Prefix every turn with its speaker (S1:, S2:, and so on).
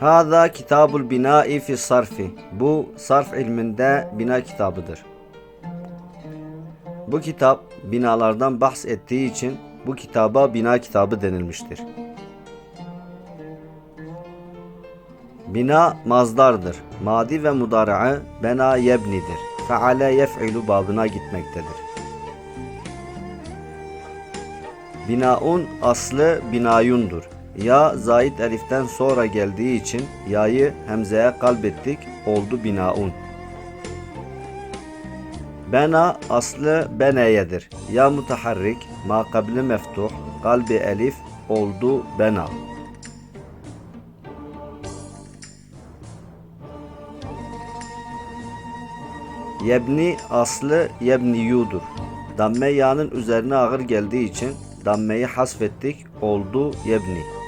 S1: Hâzâ kitabul binâi fi sarfi. Bu sarf ilminde bina kitabıdır. Bu kitap binalardan bahs ettiği için bu kitaba bina kitabı denilmiştir. Bina mazdardır. Madi ve mudari'ı bena yebnidir. Feale yef'ilu babına gitmektedir. Binaun aslı binayundur. Ya zait eliften sonra geldiği için yayı hemzeye kalbettik oldu binaun. Bena aslı beneyedir. Ya mutaharrik ma kabli meftuh kalbi elif oldu bena. Yebni aslı yebniyudur. Damme ya'nın üzerine ağır geldiği için dammeyi hasfettik oldu yebni.